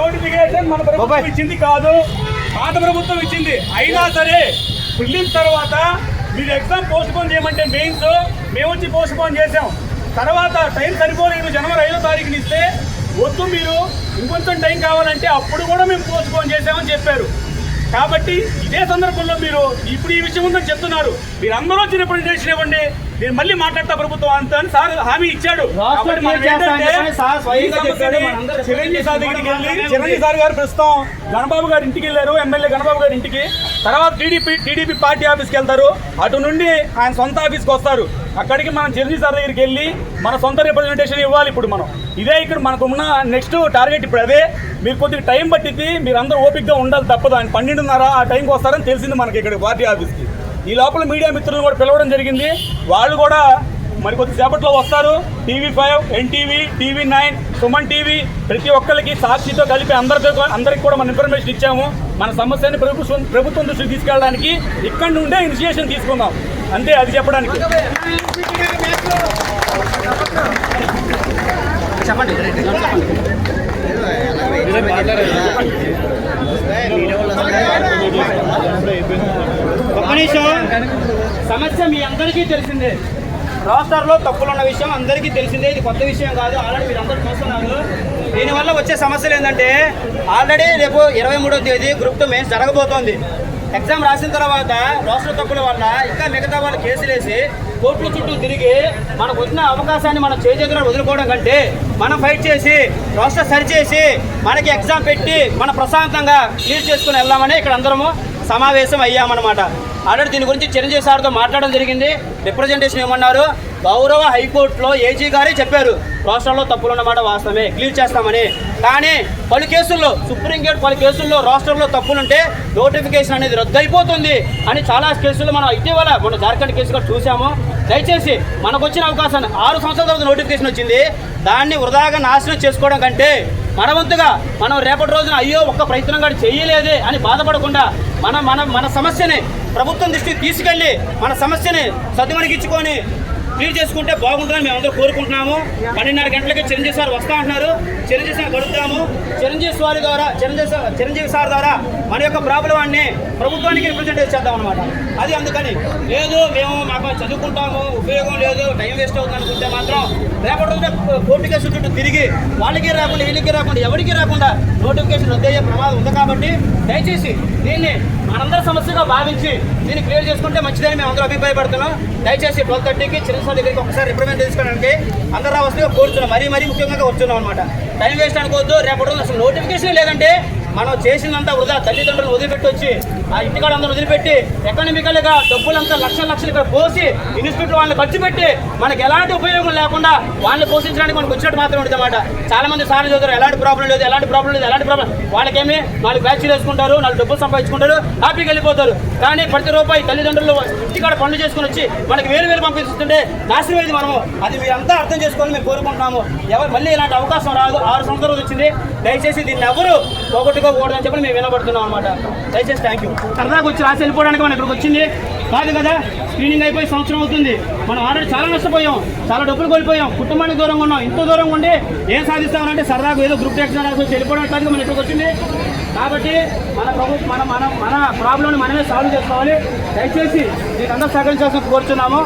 Notification మన ప్రభుత్వం ఇచ్చింది కాదు. పాత ప్రభుత్వం ఇచ్చింది. అయినా సరే ప్రిలిమ్స్ తర్వాత మీరు ఎగ్జామ్ పోస్ట్ పోన్ చేయమంటే మెయిన్స్ మేము వచ్చి పోస్ట్ పోన్ చేసాం తర్వాత టైం సరిపోలేదు జనవరి ఐదో తారీఖుని ఇస్తే వద్దు మీరు. ఇంకొంచెం టైం కావాలంటే అప్పుడు కూడా మేము పోస్ట్ పోన్ చేసామని చెప్పారు. కాబట్టి ఇదే సందర్భంలో మీరు ఇప్పుడు ఈ విషయం ఉందని చెప్తున్నారు. మీరు అందరూ వచ్చి రిప్రజెంటేషన్ ఇవ్వండి. నేను మళ్ళీ మాట్లాడతా ప్రభుత్వం అంత అని సార్ హామీ ఇచ్చాడు. చిరంజీవి సార్ దగ్గరికి వెళ్ళి చిరంజీవి సార్ గారు ప్రస్తుతం గణబాబు గారి ఇంటికి వెళ్ళారు ఎమ్మెల్యే గణబాబు గారి ఇంటికి. తర్వాత టీడీపీ టీడీపీ పార్టీ ఆఫీస్కి వెళ్తారు. అటు నుండి ఆయన సొంత ఆఫీస్కి వస్తారు. అక్కడికి మనం చిరంజీవి సార్ దగ్గరికి వెళ్ళి మన సొంత రిప్రజెంటేషన్ ఇవ్వాలి ఇప్పుడు మనం. ఇదే ఇక్కడ మనకు ఉన్న నెక్స్ట్ టార్గెట్ ఇప్పుడు అదే. మీరు కొద్దిగా టైం పట్టింది మీరు అందరూ ఓపికగా ఉండాలి తప్పదు. ఆయన పన్నెండున్నర ఆ టైంకి వస్తారని తెలిసింది మనకి ఇక్కడ పార్టీ ఆఫీస్కి. ఈ లోపల మీడియా మిత్రులను కూడా పిలవడం జరిగింది. వాళ్ళు కూడా మరి కొద్దిసేపట్లో వస్తారు. TV five NTV TV nine Suman TV ప్రతి ఒక్కరికి సాక్షితో కలిపి అందరితో అందరికి కూడా మన ఇన్ఫర్మేషన్ ఇచ్చాము. మన సమస్యని ప్రభుత్వం ప్రభుత్వం దృష్టికి తీసుకెళ్ళడానికి ఇక్కడ నుండే ఇనిషియేషన్ తీసుకుందాం. అంతే అది చెప్పడానికి. చెప్పండి. ఒక్క సమస్య మీ అందరికీ తెలిసిందే. రాష్ట్రాల్లో తప్పులు ఉన్న విషయం అందరికీ తెలిసిందే. ఇది కొత్త విషయం కాదు. ఆల్రెడీ మీరు అందరూ చూస్తున్నారు. దీనివల్ల వచ్చే సమస్యలు ఏంటంటే ఆల్రెడీ రేపు ఇరవై మూడో తేదీ గ్రూప్ టూ మెయిన్స్ జరగబోతోంది. ఎగ్జామ్ రాసిన తర్వాత రాష్ట్ర తప్పుల వల్ల ఇంకా మిగతా వాళ్ళు కేసులు వేసి కోర్టుల చుట్టూ తిరిగి మనకు వచ్చిన అవకాశాన్ని మనం చేజేతులను వదులుకోవడం కంటే మనం ఫైట్ చేసి రాష్ట్ర సరిచేసి మనకి ఎగ్జామ్ పెట్టి మన ప్రశాంతంగా క్లియర్ చేసుకుని వెళ్దామని ఇక్కడ అందరము సమావేశం అయ్యామన్నమాట. ఆల్రెడీ దీని గురించి చిరంజీవి సార్తో మాట్లాడడం జరిగింది. రిప్రజెంటేషన్ ఏమన్నారు? గౌరవ హైకోర్టులో ఏజీ గారే చెప్పారు. రాష్ట్రంలో తప్పులు ఉన్నమాట వాస్తవమే. క్లియర్ చేస్తామని. కానీ పలు కేసుల్లో సుప్రీంకోర్టు పలు కేసుల్లో రాష్ట్రంలో తప్పులుంటే నోటిఫికేషన్ అనేది రద్దు అయిపోతుంది అని చాలా కేసుల్లో మనం ఇటీవల మన జార్ఖండ్ కేసు చూసాము దయచేసి మనకు వచ్చిన అవకాశాన్ని ఆరు సంవత్సరాల తర్వాత నోటిఫికేషన్ వచ్చింది. దాన్ని వృధాగా నాశనం చేసుకోవడం కంటే మన వంతుగా మనం రేపటి రోజున అయ్యో ఒక్క ప్రయత్నం కూడా చేయలేదే అని బాధపడకుండా మన మన మన సమస్యని ప్రభుత్వం దృష్టికి తీసుకెళ్ళి మన సమస్యని సద్దుమణిగించుకొని క్లియర్ చేసుకుంటే బాగుంటుందని మేము అందరూ కోరుకుంటున్నాము. పన్నెండున్నర గంటలకి చిరంజీవి సార్ వస్తా అంటున్నారు. చిరంజీవి సార్ గడుపుతాము చిరంజీవి సార్ ద్వారా చిరంజీవి సార్ చిరంజీవి సార్ ద్వారా మన యొక్క ప్రాబ్లమాన్ని ప్రభుత్వానికి రిప్రజెంట్ చేద్దాం అనమాట అది అందుకని. లేదు మేము మాకు చదువుకుంటాము ఉపయోగం లేదు టైం వేస్ట్ అవుతుంది అనుకుంటే మాత్రం రేపటి రోజున కోర్టు కేసు చుట్టూ తిరిగి వాళ్ళకి రాకుండా వీళ్ళకి రాకుండా ఎవరికి రాకుండా నోటిఫికేషన్ రద్దయ్యే ప్రమాదం ఉంది కాబట్టి దయచేసి దీన్ని మనందరి సమస్యగా భావించి దీన్ని క్లియర్ చేసుకుంటే మంచిదని మేము అందరూ అభిప్రాయపడుతున్నాం. దయచేసి ట్వెల్వ్ థర్టీకి చిరంజీవి దగ్గరికి ఒకసారి రిప్రజెంట్ తీసుకోవడానికి అందరూ రావాల్సిందిగా కోరుతున్నాం. మరీ మరీ ముఖ్యంగా వస్తున్నాం అనమాట టైం వేస్ట్ అనుకోవద్దు. రేపటి రోజు అసలు నోటిఫికేషన్ లేదంటే మనం చేసిందంతా వృధా. తల్లిదండ్రులు వదిలిపెట్టి వచ్చి ఆ ఇంటికాడ అందరూ వదిలిపెట్టి ఎకనమికల్గా డబ్బులంతా లక్షల లక్షలు ఇక్కడ పోసి ఇన్స్టిట్యూట్ వాళ్ళని ఖర్చు పెట్టి మనకి ఎలాంటి ఉపయోగం లేకుండా వాళ్ళని పోషించడానికి మనకు వచ్చినట్టు మాత్రం ఉంటుంది అనమాట చాలా మంది సార్లు చదువుతారు ఎలాంటి ప్రాబ్లం లేదు ఎలాంటి ప్రాబ్లం లేదు ఎలాంటి ప్రాబ్లం వాళ్ళకేమి? వాళ్ళు బ్యాచ్లు వేసుకుంటారు వాళ్ళు డబ్బులు సంపాదించుకుంటారు హ్యాపీకి వెళ్ళిపోతారు. కానీ ప్రతి రూపాయి తల్లిదండ్రులు ఇంటికాడ పనులు చేసుకుని వచ్చి మనకి వేలు వేలు పంపిస్తుంటే నాశనం అయింది మనము. అది మీరంతా అర్థం చేసుకోవాలని మేము కోరుకుంటున్నాము. ఎవరు మళ్ళీ ఇలాంటి అవకాశం రాదు. ఆరు సంవత్సరాలు వచ్చింది. దయచేసి దీన్ని ఎవరు పోగొట్టుకోకూడదని చెప్పి మేము వినబడుతున్నాం అనమాట దయచేసి థ్యాంక్ యూ సరదాగా వచ్చి రాసి వెళ్ళిపోవడానికి మనం ఇక్కడికి వచ్చింది. కాదు కదా స్క్రీనింగ్ అయిపోయి సంవత్సరం అవుతుంది. మనం ఆల్రెడీ చాలా నష్టపోయాం. చాలా డబ్బులు కోల్పోయాం. కుటుంబానికి దూరంగా ఉన్నాం. ఇంత దూరంగా ఉండి ఏం సాధిస్తామంటే సరదాగా ఏదో గ్రూప్ ఎక్స్ట్రా రాసి వచ్చి వెళ్ళిపోవడానికి మనం ఇక్కడికి వచ్చింది. కాబట్టి మన ప్రభుత్వం మన మన మన ప్రాబ్లమ్ని మనమే సాల్వ్ చేసుకోవాలి. దయచేసి మీకు అందరూ సహకరించాల్సిన కోరుతున్నాము